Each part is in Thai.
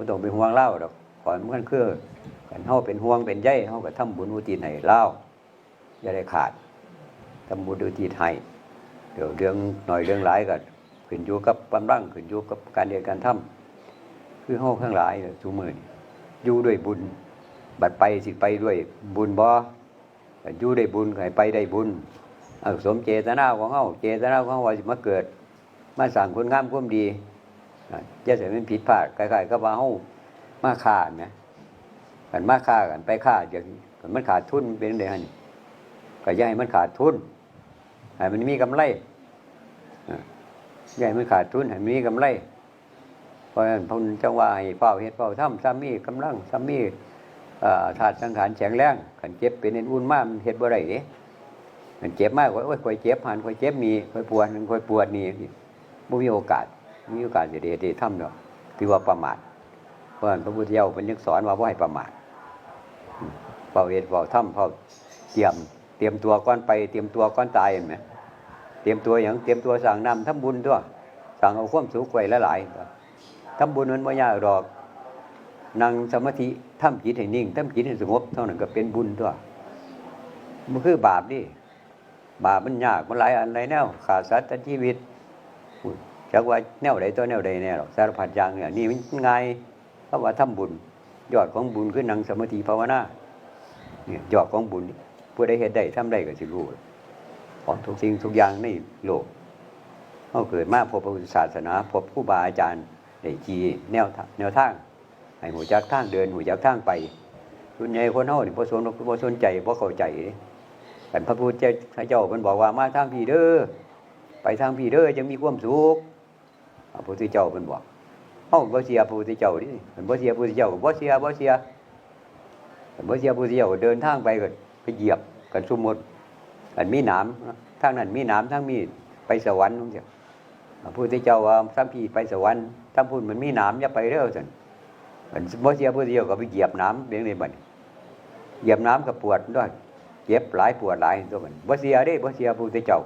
บ่ต้องไปห่วงเล่าดอกขอนมันคือกันเฮาเป็นห่วงเป็นใยเฮาก็ทำบุญอุทิศให้เล่าอย่าได้ขาดทำบุญอุทิศให้เดี๋ยวเรื่องหน่อยเรื่องหลายก็ขึ้นอยู่กับกำลังขึ้นอยู่กับการเรียนการทำคือเฮาทั้งหลายเนี่ยทุกมื้อนี่อยู่ด้วยบุญ บัดไปสิไปด้วยบุญบ่อยู่ได้บุญให้ไปได้บุญอสมเจตนาของเฮาเจตนาของเฮาว่าสิมาเกิด มาสั่งคนงามความดี อย่าใส่มันผิดพลาดคล้ายๆกับว่าเฮามาฆ่านะกันมาฆ่ากันไปฆ่าอย่างกันมันขาดทุนเป็นไดหั่นก็ย่าให้มันขาดทุนให้มันมีกำไรย่าให้มันขาดทุนให้มันมีกำไรเพราะฉะนั้นพระพุทธเจ้าว่าให้เฝ้าเฮ็ดเฝ้าทำซ้ำมีกำลังซ้ำมีเอ่อธาตุสังขารแข็งแรงขันเจ็บเป็นอันอุ่นมากมันเฮ็ดบ่ได้เด้มันเจ็บมากกว่าโอ้ยคอยเจ็บหันคอยเจ็บมีคอยปวดคอยปวดนี่บ่มีโอกาส มีโอกาสจะได้ได้ทำดอกถือว่าประมาทเพราะพระพุทธเจ้าเพิ่นยังสอนว่าบ่ให้ประมาทเฝ้าเฮ็ดเฝ้าทำเฝ้าเตรียม เตรียมตัวก่อนไปเตรียมตัวก่อนตายเห็นไหมเตรียมตัวอย่างเตรียมตัวสั่งนำทำบุญตัวสั่งเอาความสุขไว้หลายๆตัวทำบุญมันไม่ยากหรอกนั่งสมาธิทำจิตให้นิ่งทำจิตให้สงบเท่านั้นก็เป็นบุญตัวมันคือบาปดิบาปมันยากมันหลายอันหลายแนวขาดสัตว์ชีวิต จักว่าแนวใดตัวแนวใดแน่หรอกสารพัดอย่างเนี่ยนี่มันไงเพราะว่าทำบุญ ยอดของบุญคือนังสมาธิภาวนาเนี่ยยอดของบุญผู้ใดเฮ็ดได้ทำได้ก็สิรู้ของทุกสิ่งทุกอย่างในโลกเขาเกิดมาพบพระพุทธศาสนาพบผู้บาอาจารย์ได้ชี้แนวทางแนวทางให้หูจักทางเดินหูจักทางไปส่วนใหญ่คนเฮานี่บ่สนบ่สนใจบ่เข้าใจเด้แต่พระพุทธเจ้าเพิ่นบอกว่ามาทางพี่เด้อไปทางพี่เด้อจะมีความสุข พระพุทธเจ้าเพิ่นบอกเฮาบ่เสียพระพุทธเจ้าดิเพิ่นบ่เสียพระพุทธเจ้าบ่เสียบ่เสียเพิ่นบ่เสียพระพุทธเจ้าเดินทางไปก็ไปเหยียบกันสมมุติอันมีหนามทางนั้นมีหนามทางมีไปสวรรค์จังซี่พระพุทธเจ้าว่าสัมพีไปสวรรค์ถ้าพูดมันมีหนามอย่าไปเร็วสันมันบ่เสียพระพุทธเจ้าก็ไปเหยียบหน้ำเบี้ยงในบัดเหยียบน้ำก็ปวดด้วยเจ็บหลายปวดหลายตัวมันบ่เสียเด้บ่เสียพระพุทธเจ้า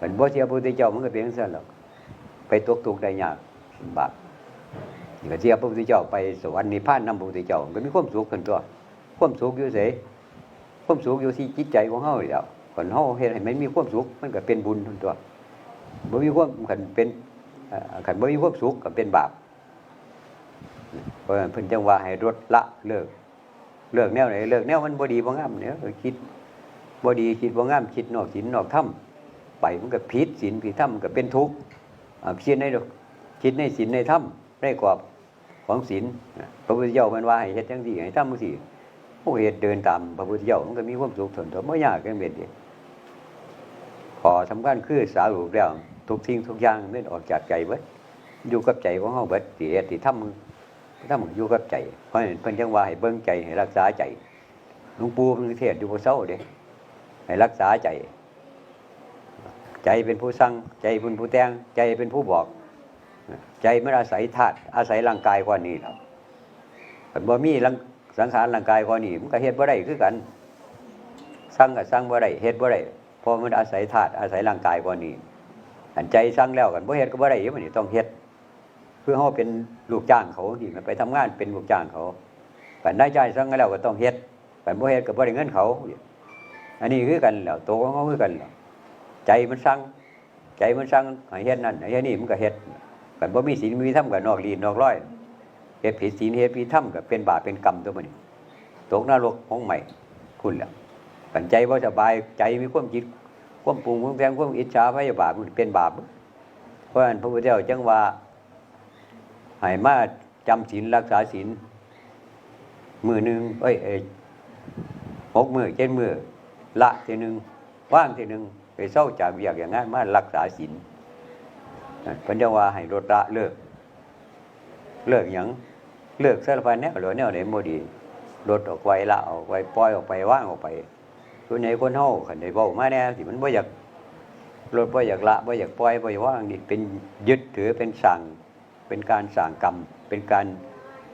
มันบ่เสียพระพุทธเจ้ามันก็เป็นซั่นหรอก ตกทุกข์ได้ยากบากนี่ก็เสียพระพุทธเจ้าไปสวรรค์นิพพานนำพระพุทธเจ้ามันก็มีความสุขขึ้นตัวความสุขอยู่ไสความสุขอยู่ที่จิตใจของเฮานี่แหล้วคนเฮาเฮ็ดให้มันมีความสุขมันก็เป็นบุญทั้งตัวบ่มีความขันเป็นขันบ่มีความสุขก็เป็นบาปเพราะฉะนั้นเพิ่นจังว่าให้ลดละเลิก เลิกแนวไหนเลิกแนวมันบ่ดีบ่งามเนี่ยคิดบ่ดีคิดบ่งามคิดนอกศีลนอกธรรมไปมันก็ผิดศีลผิดธรรมก็เป็นทุกข์ อ่าคิดในคิดในศีลในธรรมในกรอบของศีลพระพุทธเจ้ามันว่าให้เฮ็ดจังซี่ให้ทำจังซี่ผู้เฮ็ดเดินตามพระพุทธเจ้ามันก็มีความสุขทนทนบ่ยากจังเบ็ดเดียวขอสำคัญคือสารุปแล้วทุกสิ่งทุกอย่างมันออกจากใจเบิดอยู่กับใจของเฮาเบิดสิเฮ็ดสิทำทำอยู่กับใจ เพราะเพิ่นจังว่าให้เบิ่งใจให้รักษาใจหลวงปู่เพิ่นเทศอยู่บ่เซาเด้ให้รักษาใจ ใจเป็นผู้สั่งใจเป็นผู้แต่งใจเป็นผู้บอก ใจมันอาศัยธาตุอาศัยร่างกายกว่านี้ครับคันบ่มีร่างสังขารร่างกายกว่านี้มันก็เฮ็ดบ่ได้คือกันสั่งก็สั่งบ่ได้เฮ็ดบ่ได้เพราะมันอาศัยธาตุอาศัยร่างกายกว่านี้อันใจสั่งแล้วกันบ่เฮ็ดก็บ่ได้อยู่มันนี่ต้องเฮ็ดเพื่อเฮาเป็นลูกจ้างเขาที่มันไปทำงานเป็นลูกจ้างเขาปันได้ใจสั่งแล้วก็ต้องเฮ็ดปันบ่เฮ็ดก็บ่ได้เงินเขา อันนี้คือกันแล้วโตัวของเขาคือกันแล้ว ใจมันสั่งใจมันสั่งให้เฮ็ดนั่นให้เฮ็ดนี่มันก็เฮ็ดปันบ่มีศีลมีธรรมก็นอกลีนนอกร้อยเฮ็ดผิดศีลเฮ็ดผิดธรรมก็เป็นบาปเป็นกรรมตัวมันนี่ตกนรกของใหม่คุณแล้วปันใจว่าสบายใจมีความคิดความปรุงความแพงความอิจฉาพยาบาทมันเป็นบาปเพราะฉะนั้นพระพุทธเจ้าจังว่าให้มาจำศีลรักษาศีลมือหนึ่งเอ้ยเอ้ยหกมือเจ็ดมือละทีหนึ่งว่างทีหนึ่ง ไปเศร้าจากเวียกอย่างนั้นมารักษาศีลพันจะว่าให้ลดละเลิก เลิกหยังเลิกสารพันแนวหรือแนวไหนโมดีลดออกไปละออกไปปล่อยออกไปว่างออกไปส่วนใหญ่คนเฮาคันได้เว้ามาแน่สิมันบ่อยากลดบ่อยากละบ่อยากปล่อยบ่อยากว่างนี่เป็นยึดถือเป็นสั่งเป็นการสั่งกรรม เป็นการ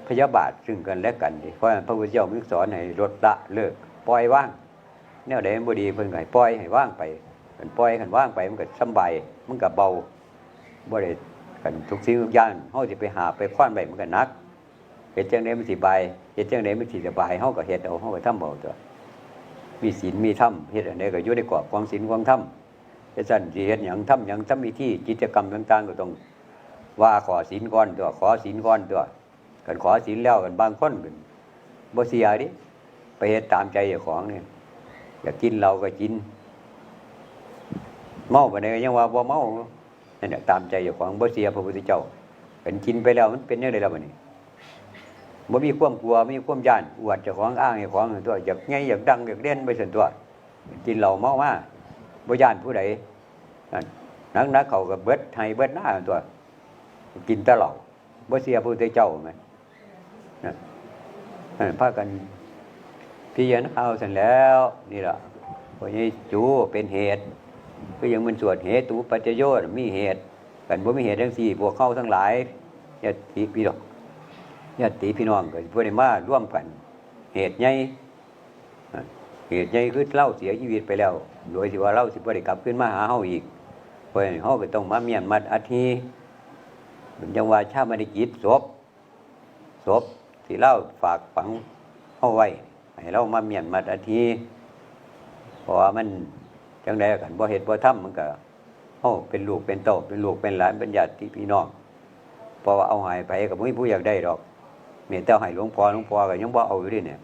พยาบาทซึ่งกันและกันดิเพราะพระพุทธเจ้ามีสอนให้ลดละเลิกปล่อยว่างแนวใดมันบ่ดีเพิ่นให้ปล่อยให้ว่างไป คันปล่อยคันว่างไปมันก็สบายมันก็เบาบ่ได้กันทุกสิ่งทุกอย่างเฮาสิไปหาไปคว้านไว้มันก็นักเฮ็ดจังได๋มันสิบายเฮ็ดจังได๋มันสิสบายเฮาก็เฮ็ดเอาเฮาก็ทำเอาตัวมีศีลมีธรรมเฮ็ดอันใดก็อยู่ในกรอบของศีลของธรรมเฮ็ดซั่นสิเฮ็ดหยังทำหยังทำวิธีกิจกรรมต่างๆก็ต้องว่าขอศีลก่อนตัวขอศีลก่อนตัวกันขอศีลแล้วกันบางคนก็บ่เสียดิไปเฮ็ดตามใจเจ้าของนี่อยากกินเราก็กิน เมาไปไหนยังว่าบ่เมานั่นแหละตามใจเจ้าของบ่เสียพระพุทธเจ้าเป็นกินไปแล้วมันเป็นยังไงแล้วบัดนี้บ่มีความกลัวมีความย่านอวดเจ้าของอ้างเจ้าของตัวอยากไงอยากดังอยากเล่นไปส่วนตัว กินเหล้าเมามาบ่ย่านผู้ใดนักนักเขาก็เบิดให้เบิดหน้าตัว กินแตเหล้าบ่เสียพระพุทธเจ้าไหมนั่นนั่นพากันพิจารณาเอาเสร็จแล้ว นี่แหละพวกนี้จูเป็นเหตุ ก็ยังมันสวดเหตุปัจจโยชน์มีเหตุกันบ่มีเหตุทั้งสี่พวกเข้าทั้งหลายญาติพี่น้องญาติพี่น้องก็บ่ได้มาร่วมกัน เหตุใหญ่เหตุใหญ่คือเล่าเสียชีวิตไปแล้ว โดยที่ว่าเล่าสิบ่ได้กลับขึ้นมาหาเฮาอีกเพราะฉะนั้นเฮาก็ต้องมาเมียนมัดอาทีเป็นจังว่าชาติกิจศพศพที่เล่าฝากฝังเฮาไว้ให้เรามาเมียนมัดอาทีเพราะว่ามัน จังใดกันบ่เฮ็ดบ่ทำมันก็เฮาเป็นลูกเป็นเต้าเป็นลูกเป็นหลานเป็นญาติพี่น้องเพราะว่าเอาหายไปก็บ่มีผู้อยากได้ดอกแม่แต่ให้หลวงพ่อหลวงพ่อก็ยังบ่เอาอยู่ดิเนี่ย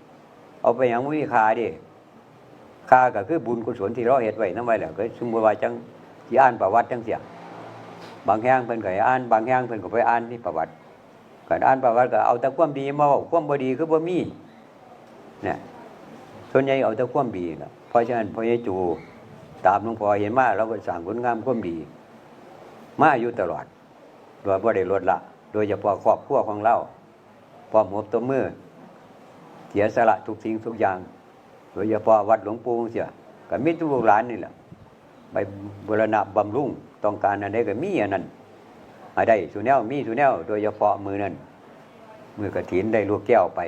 เอาไปยังบ่มีค่าดิค่าก็คือบุญกุศลที่เราเฮ็ดไว้นำไว้แล้วก็สมมุติว่าจังสิอ่านประวัติจังเสียบางแห่งเพิ่นก็อ่านบางแห่งเพิ่นก็ไปอ่านที่ประวัติก็อ่านประวัติก็เอาแต่ความดีมาเว้าความบ่ดีคือบ่มีเนี่ยส่วนใหญ่เอาแต่ความดีน่ะเพราะฉะนั้นพ่อใหญ่จู ตามหลวงพ่อเห็นมาเราก็สั่งผลงามความดี มาอยู่ตลอดโดยบ่ได้ลดละ โดยเฉพาะครอบครัวของเราพร้อมหัวตัวมือเสียสละทุกสิ่งทุกอย่าง โดยเฉพาะวัดหลวงปู่เสียกับมิตรลูกหลานนี่แหละไปบูรณะบำรุงต้องการอันใดก็มีอันนั้นอันใดสุแนวมีสุแนว โดยเฉพาะมือนั้นมือกระถินได้ลูกแก้วไป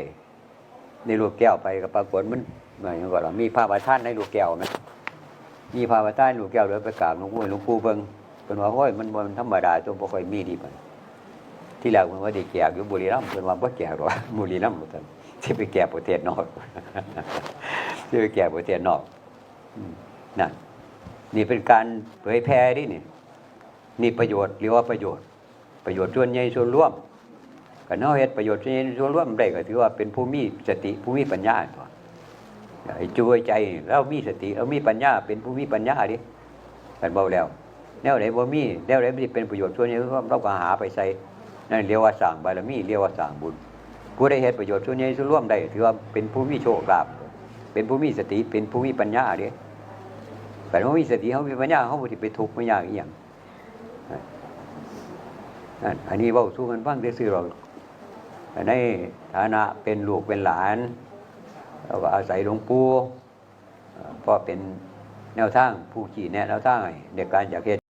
ได้ลูกแก้วไปก็ปรากฏมันเหมือนกับเรามีพระประธานในลูกแก้วไหม มีพาไปใต้หลูกแก้วเดือไปกราบหลวงปู่หลวงปู่เบิ่งเป็นว่าโอ้ยมันมันธรรมดาตัวบ่ค่อยมีดีปานที่แรกมันว่าได้แจกอยู่บุรีรัมย์เพิ่นว่าบ่แจกหรอกบุรีรัมย์บ่ซั่นสิไปแจกประเทศนอกสิไปแจกประเทศนอกนั่นนี่เป็นการเผยแพร่ดินี่นี่ประโยชน์เรียกว่าประโยชน์ ประโยชน์ส่วนใหญ่ส่วนรวมก็เนาเฮ็ดประโยชน์ส่วนใหญ่ส่วนรวมได้ก็ถือว่าเป็นผู้มีสติผู้มีปัญญาตัว ช่วยใจเรามีสติเรามีปัญญาเป็นผู้มีปัญญาดิกันเบาแล้วแนวไหนบ่มีแนวไหนไม่เป็นประโยชน์ส่วนนี้เราก็หาไปใส่นั่นเรียกว่าสร้างบารมีเรียกว่าสร้างบุญผู้ได้เฮ็ดประโยชน์ส่วนนี้ส่วนร่วมได้ถือว่าเป็นผู้มีโชคลาภเป็นผู้มีสติเป็นผู้มีปัญญาดิแต่ว่ามีสติเขามีปัญญาเขาบ่สิไปทุกข์ไม่ยากอีหยังนั่นอันนี้เว้าสู้กันฟังซื่อๆหรอกในฐานะเป็นลูกเป็นหลาน เราก็อาศัยหลวงปู่เอ่อเพราะเป็นแนวทางผู้ขี่แนะแนวทางให้ในการจากเหตุ